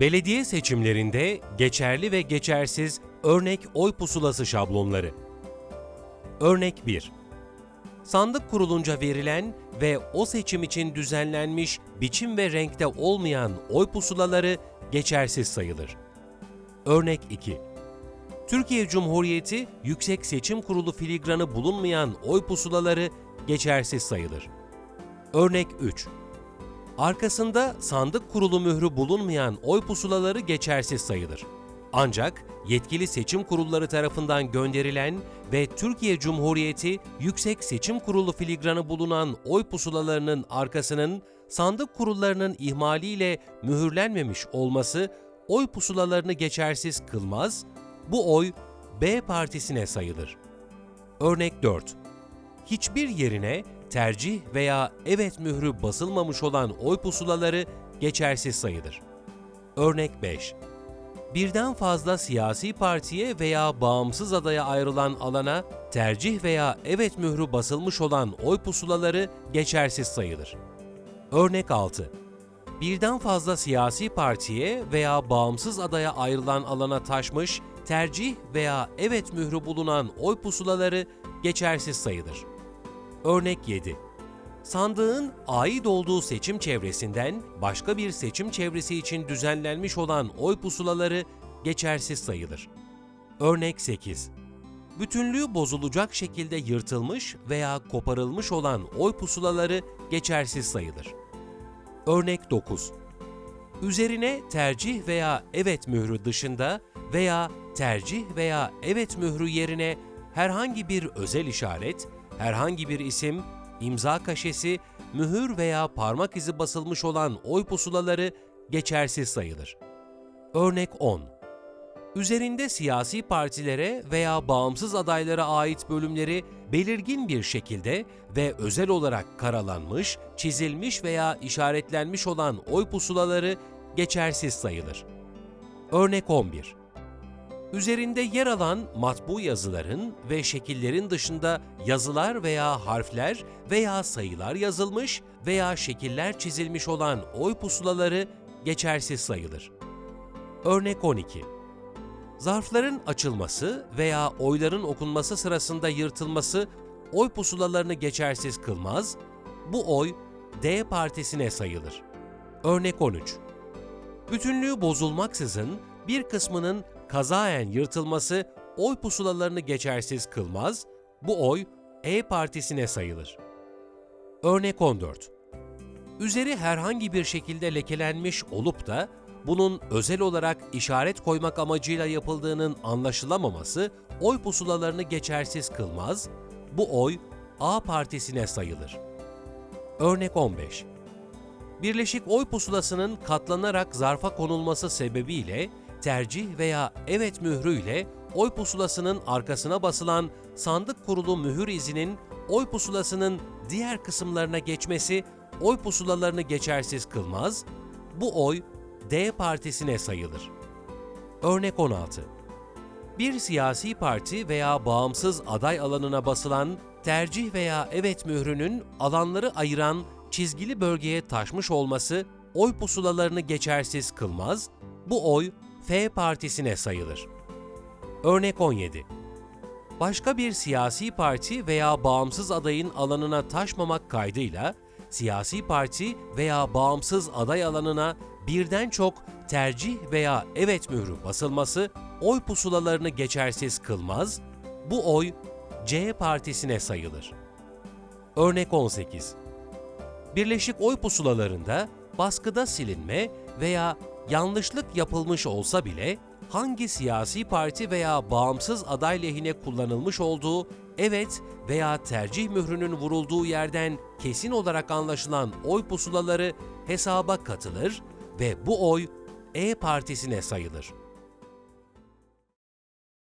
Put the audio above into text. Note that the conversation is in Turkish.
Belediye seçimlerinde geçerli ve geçersiz örnek oy pusulası şablonları. Örnek 1. Sandık kurulunca verilen ve o seçim için düzenlenmiş biçim ve renkte olmayan oy pusulaları geçersiz sayılır. Örnek 2. Türkiye Cumhuriyeti Yüksek Seçim Kurulu filigranı bulunmayan oy pusulaları geçersiz sayılır. Örnek 3. Arkasında sandık kurulu mührü bulunmayan oy pusulaları geçersiz sayılır. Ancak yetkili seçim kurulları tarafından gönderilen ve Türkiye Cumhuriyeti Yüksek Seçim Kurulu filigranı bulunan oy pusulalarının arkasının sandık kurullarının ihmaliyle mühürlenmemiş olması oy pusulalarını geçersiz kılmaz, bu oy B partisine sayılır. Örnek 4 hiçbir yerine tercih veya evet mührü basılmamış olan oy pusulaları geçersiz sayılır. Örnek 5. Birden fazla siyasi partiye veya bağımsız adaya ayrılan alana tercih veya evet mührü basılmış olan oy pusulaları geçersiz sayılır. Örnek 6. Birden fazla siyasi partiye veya bağımsız adaya ayrılan alana taşmış, tercih veya evet mührü bulunan oy pusulaları geçersiz sayılır. Örnek 7. Sandığın ait olduğu seçim çevresinden başka bir seçim çevresi için düzenlenmiş olan oy pusulaları geçersiz sayılır. Örnek 8. Bütünlüğü bozulacak şekilde yırtılmış veya koparılmış olan oy pusulaları geçersiz sayılır. Örnek 9. Üzerine tercih veya evet mührü dışında veya tercih veya evet mührü yerine herhangi bir özel işaret, herhangi bir isim, imza kaşesi, mühür veya parmak izi basılmış olan oy pusulaları geçersiz sayılır. Örnek 10. Üzerinde siyasi partilere veya bağımsız adaylara ait bölümleri belirgin bir şekilde ve özel olarak karalanmış, çizilmiş veya işaretlenmiş olan oy pusulaları geçersiz sayılır. Örnek 11. Üzerinde yer alan matbu yazıların ve şekillerin dışında yazılar veya harfler veya sayılar yazılmış veya şekiller çizilmiş olan oy pusulaları geçersiz sayılır. Örnek 12. Zarfların açılması veya oyların okunması sırasında yırtılması oy pusulalarını geçersiz kılmaz, bu oy D partisine sayılır. Örnek 13. Bütünlüğü bozulmaksızın bir kısmının kazaen yırtılması oy pusulalarını geçersiz kılmaz, bu oy E partisine sayılır. Örnek 14. Üzeri herhangi bir şekilde lekelenmiş olup da bunun özel olarak işaret koymak amacıyla yapıldığının anlaşılamaması oy pusulalarını geçersiz kılmaz, bu oy A partisine sayılır. Örnek 15. Birleşik oy pusulasının katlanarak zarfa konulması sebebiyle tercih veya evet mührüyle oy pusulasının arkasına basılan sandık kurulu mühür izinin oy pusulasının diğer kısımlarına geçmesi oy pusulalarını geçersiz kılmaz, bu oy D partisine sayılır. Örnek 16. Bir siyasi parti veya bağımsız aday alanına basılan tercih veya evet mührünün alanları ayıran çizgili bölgeye taşmış olması oy pusulalarını geçersiz kılmaz, bu oy F partisine sayılır. Örnek 17. Başka bir siyasi parti veya bağımsız adayın alanına taşmamak kaydıyla siyasi parti veya bağımsız aday alanına birden çok tercih veya evet mührü basılması oy pusulalarını geçersiz kılmaz, bu oy C partisine sayılır. Örnek 18. Birleşik oy pusulalarında baskıda silinme veya yanlışlık yapılmış olsa bile hangi siyasi parti veya bağımsız aday lehine kullanılmış olduğu evet veya tercih mührünün vurulduğu yerden kesin olarak anlaşılan oy pusulaları hesaba katılır ve bu oy E partisine sayılır.